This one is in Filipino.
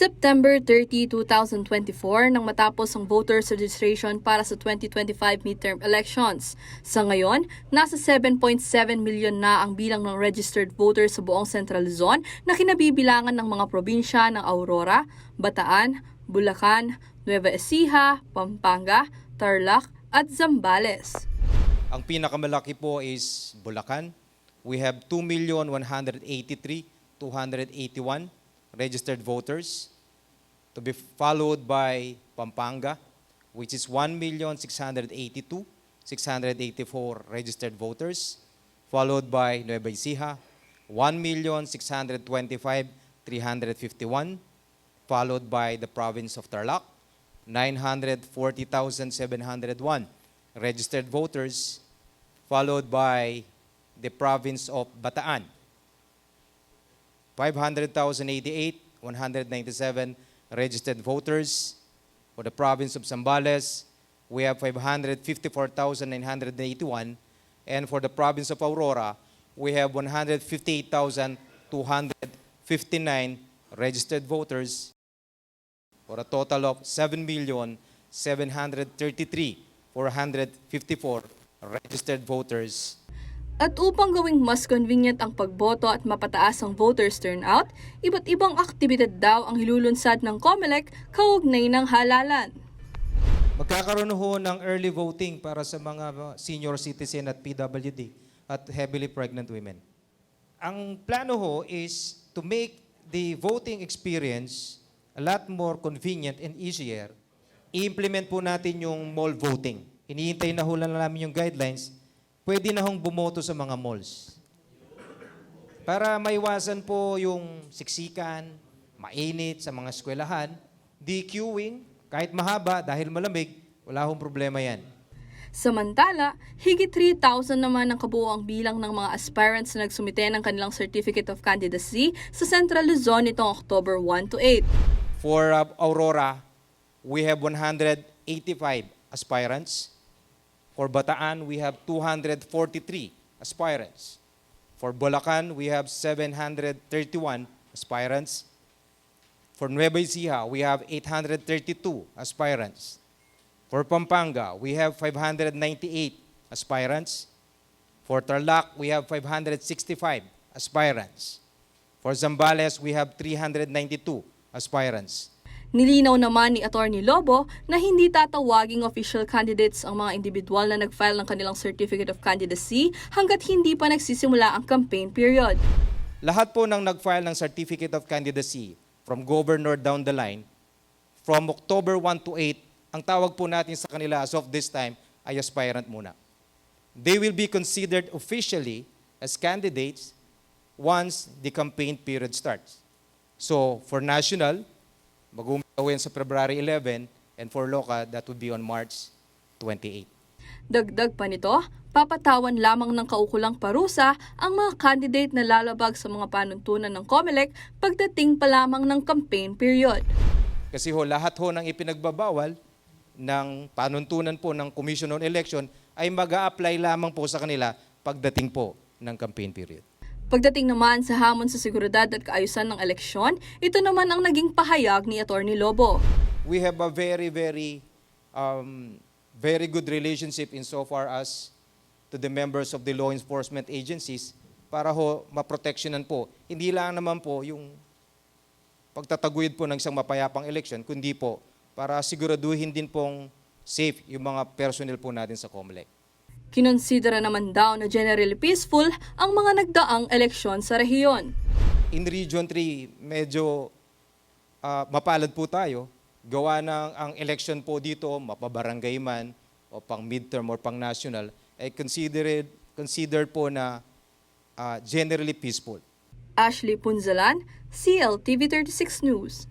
September 30, 2024 nang matapos ang voters registration para sa 2025 midterm elections. Sa ngayon, nasa 7.7 milyon na ang bilang ng registered voters sa buong Central Luzon na kinabibilangan ng mga probinsya ng Aurora, Bataan, Bulacan, Nueva Ecija, Pampanga, Tarlac at Zambales. Ang pinakamalaki po is Bulacan. We have 2,183,281 registered voters to be followed by Pampanga, which is 1,682,684 registered voters, followed by Nueva Ecija, 1,625,351, followed by the province of Tarlac, 940,701 registered voters, followed by the province of Bataan, 500,088, 197 registered voters. For the province of Zambales, we have 554,981. And for the province of Aurora, we have 158,259 registered voters for a total of 7,733,454 registered voters At upang gawing mas convenient ang pagboto at mapataas ang voters turnout, iba't ibang aktibidad daw ang hilulunsad ng COMELEC kaugnay ng halalan. Magkakaroon ho ng early voting para sa mga senior citizen at PWD at heavily pregnant women. Ang plano ho is to make the voting experience a lot more convenient and easier. I-implement po natin yung mall voting. Hinihintay na ho lang namin yung guidelines. Pwede na hong bumoto sa mga malls. Para maiwasan po yung siksikan, mainit sa mga eskwelahan, di queuing, kahit mahaba dahil malamig, wala hong problema yan. Samantala, higit 3,000 naman ang kabuoang bilang ng mga aspirants na nagsumite ng kanilang Certificate of Candidacy sa Central Luzon nitong October 1 to 8. For uh, Aurora, we have 185 aspirants. For Bataan, we have 243 aspirants. For Bulacan, we have 731 aspirants. For Nueva Ecija, we have 832 aspirants. For Pampanga, we have 598 aspirants. For Tarlac, we have 565 aspirants. For Zambales, we have 392 aspirants. Nilinaw naman ni Attorney Lobo na hindi tatawaging official candidates ang mga individual na nag-file ng kanilang Certificate of Candidacy hanggat hindi pa nagsisimula ang campaign period. Lahat po ng nag-file ng Certificate of Candidacy from governor down the line, from October 1 to 8, ang tawag po natin sa kanila as of this time ay aspirant muna. They will be considered officially as candidates once the campaign period starts. So for national, mag-uumpisa sa February 11, and for local, that would be on March 28. Dagdag pa nito, papatawan lamang ng kaukulang parusa ang mga candidate na lalabag sa mga panuntunan ng COMELEC pagdating pa lamang ng campaign period. Kasi ho, lahat ho ng ipinagbabawal ng panuntunan po ng Commission on Election ay mag apply lamang po sa kanila pagdating po ng campaign period. Pagdating naman sa hamon sa seguridad at kaayusan ng eleksyon, ito naman ang naging pahayag ni Attorney Lobo. We have a very, very, um, very good relationship insofar as to the members of the law enforcement agencies para ho maproteksyonan po. Hindi lang naman po yung pagtataguyod po ng isang mapayapang eleksyon, kundi po para siguraduhin din pong safe yung mga personnel po natin sa COMELEC. Kinonsidera naman daw na generally peaceful ang mga nagdaang eleksyon sa rehiyon. In Region 3, medyo ah, mapalad po tayo. Gawa ng ang election po dito, mapabarangay man, o pang midterm or pang national, ay considered, considered po na ah, generally peaceful. Ashley Punzalan, CLTV 36 News.